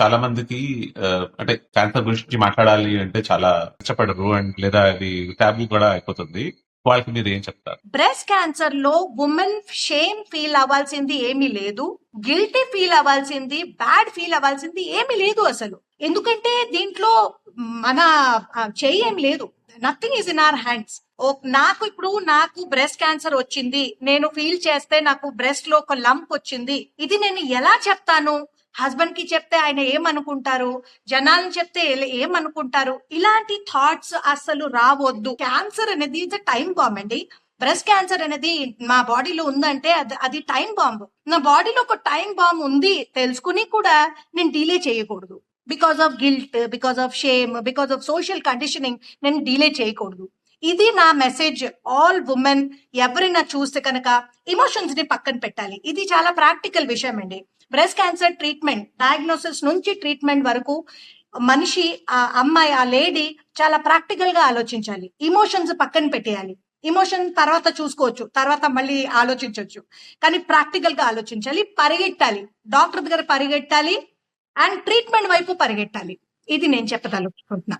చాలా మందికి అంటే క్యాన్సర్ గురించి మాట్లాడాలి అంటే చాలా కష్టపడరు అండ్ లేదా అది టాబు కూడా అయిపోతుంది. వాళ్ళకి మీరు ఏం చెప్తారు? బ్రెస్ట్ క్యాన్సర్లో ఉమెన్ షేమ్ ఫీల్ అవ్వాల్సింది ఏమీ లేదు. గిల్టీ ఫీల్ అవ్వాల్సింది బ్యాడ్ ఫీల్ అవ్వాల్సింది ఏమీ లేదు అసలు. ఎందుకంటే దీంట్లో మన ఆ, చెయ్యి ఏం లేదు. Nothing is in our hands నాకు ఇప్పుడు నాకు బ్రెస్ట్ క్యాన్సర్ వచ్చింది. నేను ఫీల్ చేస్తే నాకు బ్రెస్ట్లో ఒక లంప్ వచ్చింది. ఇది నేను ఎలా చెప్తాను? హస్బెండ్కి చెప్తే ఆయన ఏమనుకుంటారు? జనాలను చెప్తే ఏమనుకుంటారు? ఇలాంటి థాట్స్ అస్సలు రావద్దు. క్యాన్సర్ అనేది ఇట్స్ టైం బాంబ్ అండి. బ్రెస్ట్ క్యాన్సర్ అనేది మా బాడీలో ఉందంటే అది అది టైం బాంబ్ నా బాడీలో ఒక టైం బాంబ్ ఉంది తెలుసుకుని కూడా నేను డిలే చేయకూడదు. Because of guilt because of shame because of social conditioning నేను డిలే చేయకూడదు. ఇది నా మెసేజ్ ఆల్ ఉమెన్ ఎవరైనా చూస్తే కనుక ఇమోషన్స్ని పక్కన పెట్టాలి. ఇది చాలా ప్రాక్టికల్ విషయం అండి. బ్రెస్ట్ క్యాన్సర్ ట్రీట్మెంట్ డయాగ్నోసిస్ నుంచి ట్రీట్మెంట్ వరకు మనిషి ఆ అమ్మాయి ఆ లేడీ చాలా ప్రాక్టికల్గా ఆలోచించాలి. ఇమోషన్స్ పక్కన పెట్టేయాలి. ఇమోషన్ తర్వాత చూసుకోవచ్చు. తర్వాత మళ్ళీ ఆలోచించవచ్చు. కానీ ప్రాక్టికల్గా ఆలోచించాలి పరిగెట్టాలి. డాక్టర్ దగ్గర పరిగెట్టాలి అండ్ ట్రీట్మెంట్ వైపు పరిగెట్టాలి. ఇది నేను చెప్పదలుచుకుంటున్నా.